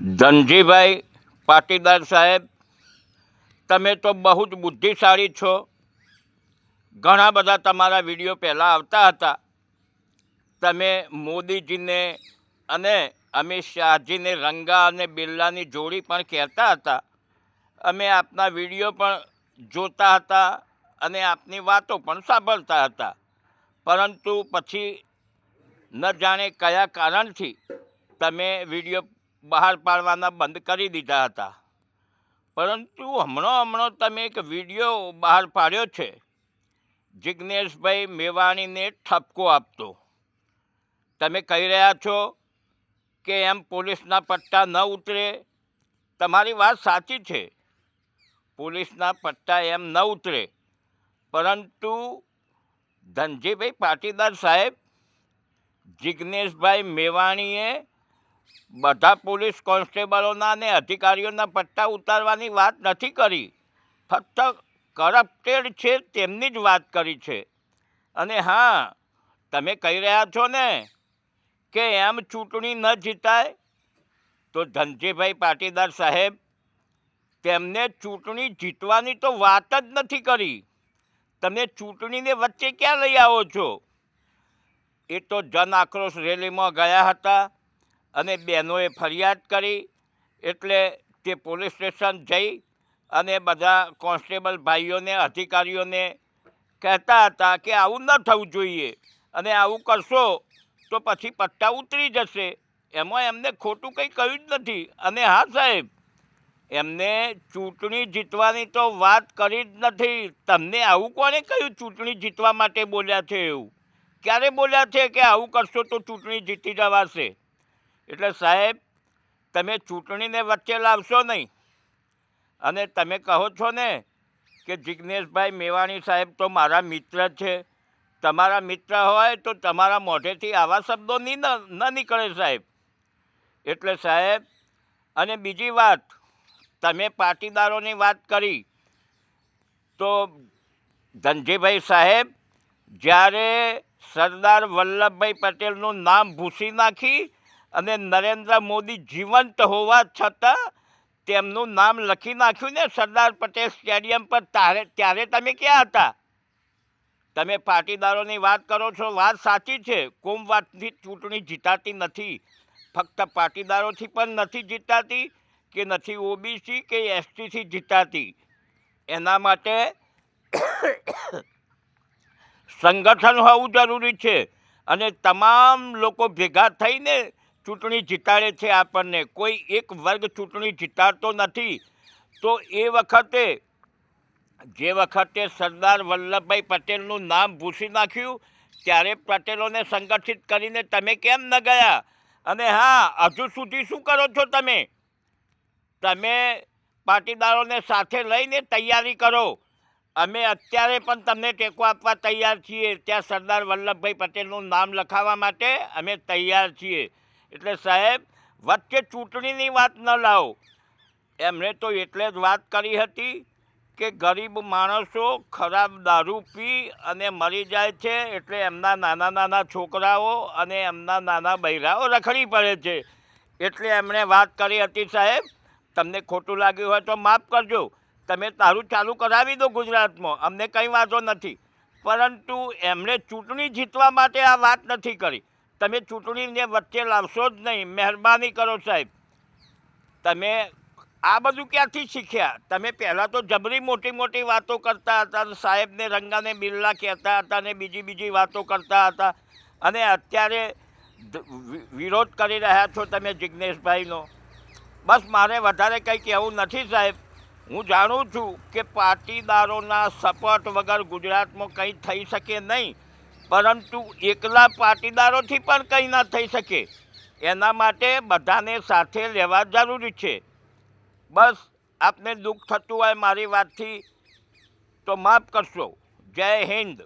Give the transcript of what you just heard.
ધનજીભાઈ પાટીદાર સાહેબ, તમે તો બહુ જ બુદ્ધિશાળી છો. ઘણા બધા તમારા વીડિયો પહેલાં આવતા હતા. તમે મોદીજીને અને અમિત શાહજીને રંગા અને બિરલાની જોડી પણ કહેતા હતા. અમે આપના વીડિયો પણ જોતા હતા અને આપની વાતો પણ સાંભળતા હતા. પરંતુ પછી ન જાણે કયા કારણથી તમે વીડિયો બહાર પાડવાના બંધ કરી દીધા હતા. પરંતુ હમણાં હમણાં તમે એક વીડિયો બહાર પાડ્યો છે. જિજ્ઞેશભાઈ મેવાણીને ઠપકો આપતો. તમે કહી રહ્યા છો કે એમ પોલીસના પટ્ટા ન ઉતરે? તમારી વાત સાચી છે. પોલીસના પટ્ટા એમ ન ઉતરે. પરંતુ ધનજીભાઈ પાટીદાર સાહેબ જિજ્ઞેશભાઈ મેવાણીએ બધા પોલીસ કોન્સ્ટેબલોના અને અધિકારીઓના પટ્ટા ઉતારવાની વાત નથી કરી. ફક્ત કરપ્ટેડ છે તેમની જ વાત કરી છે. અને હા, તમે કહી રહ્યા છો ને કે એમ ચૂંટણી ન જીતાય? તો ધનજીભાઈ પાટીદાર સાહેબ, તેમને ચૂંટણી જીતવાની તો વાત જ નથી કરી. તમે ચૂંટણીને વચ્ચે ક્યાં લઈ આવો છો? એ તો જન આક્રોશ રેલીમાં ગયા હતા. અને બહેનોએ ફરિયાદ કરી એટલે તે પોલીસ સ્ટેશન જઈ અને બધા કોન્સ્ટેબલ ભાઈઓને, અધિકારીઓને કહેતા હતા કે આવું ન થવું જોઈએ અને આવું કરશો તો પછી પટ્ટા ઉતરી જશે. એમાં એમને ખોટું કંઈ કહ્યું જ નથી. અને હા, સાહેબ, એમને ચૂંટણી જીતવાની તો વાત કરી જ નથી. તમને આવું કોણે કહ્યું ચૂંટણી જીતવા માટે બોલ્યા છે એવું? ક્યારે બોલ્યા છે કે આવું કરશો તો ચૂંટણી જીતી જવાશે? એટલે સાહેબ, તમે ચૂંટણીને વચ્ચે લાવશો નહીં. અને તમે કહો છો ને કે જિજ્ઞેશભાઈ મેવાણી સાહેબ તો મારા મિત્ર છે. તમારા મિત્ર હોય તો તમારા મોઢેથી આવા શબ્દો નહીં ન ન નીકળે સાહેબ. એટલે સાહેબ, અને બીજી વાત, તમે પાટીદારોની વાત કરી, તો ધનજીભાઈ સાહેબ, જ્યારે સરદાર વલ્લભભાઈ પટેલનું નામ ભૂસી નાખી અને નરેન્દ્ર મોદી જીવંત હોવા છતાં તેમનું નામ લખી નાખ્યું ને સરદાર પટેલ સ્ટેડિયમ પર. ત્યારે ત્યારે તમે ક્યાં હતા? તમે પાટીદારોની વાત કરો છો, વાત સાચી છે. કોમવાદથી ચૂંટણી જીતાતી નથી. ફક્ત પાટીદારોથી પણ નથી જીતાતી કે નથી ઓબીસી કે એસટીથી જીતાતી. એના માટે સંગઠન હોવું જરૂરી છે. અને તમામ લોકો ભેગા થઈને ચૂંટણી જીતાડે છે આપણને. કોઈ એક વર્ગ ચૂંટણી જીતાડતો નથી. તો એ વખતે, જે વખતે સરદાર વલ્લભભાઈ પટેલનું નામ ભૂસી નાખ્યું, ત્યારે પટેલોને સંગઠિત કરીને તમે કેમ ન ગયા? અને હા, હજુ સુધી શું કરો છો તમે? તમે પાટીદારોને સાથે લઈને તૈયારી કરો. અમે અત્યારે પણ તમને ટેકો આપવા તૈયાર છીએ. ત્યાં સરદાર વલ્લભભાઈ પટેલનું નામ લખાવવા માટે અમે તૈયાર છીએ. એટલે સાહેબ, વચ્ચે ચૂંટણીની વાત ન લાવો. એમણે તો એટલે જ વાત કરી હતી કે ગરીબ માણસો ખરાબ દારૂ પી અને મરી જાય છે એટલે એમના નાના નાના છોકરાઓ અને એમના નાના બૈરાઓ રખડી પડે છે. એટલે એમણે વાત કરી હતી સાહેબ, તમને ખોટું લાગ્યું હોય તો માફ કરજો. તમે તારું ચાલુ કરાવી દો ગુજરાતમાં, અમને કંઈ વાંધો નથી. પરંતુ એમણે ચૂંટણી જીતવા માટે આ વાત નથી કરી. તમે ચૂંટણીને વચ્ચે લાવશો જ નહીં. મહેરબાની કરો સાહેબ. તમે આ બધું ક્યાંથી શીખ્યા? તમે પહેલાં તો જબરી મોટી મોટી વાતો કરતા હતા સાહેબને રંગાને બિરલા કહેતા હતા અને બીજી બીજી વાતો કરતા હતા. અને અત્યારે વિરોધ કરી રહ્યા છો તમે જિજ્ઞેશભાઈનો બસ મારે વધારે કંઈ કહેવું નથી સાહેબ. હું જાણું છું કે પાટીદારોના સપોર્ટ વગર ગુજરાતમાં કંઈ થઈ શકે નહીં. પરંતુ એકલા પાટીદારોથી પણ કંઈ ના થઈ શકે. એના માટે બધાને સાથે લેવા જરૂરી છે. બસ, આપને દુઃખ થતું હોય મારી વાતથી તો માફ કરશો. જય હિન્દ.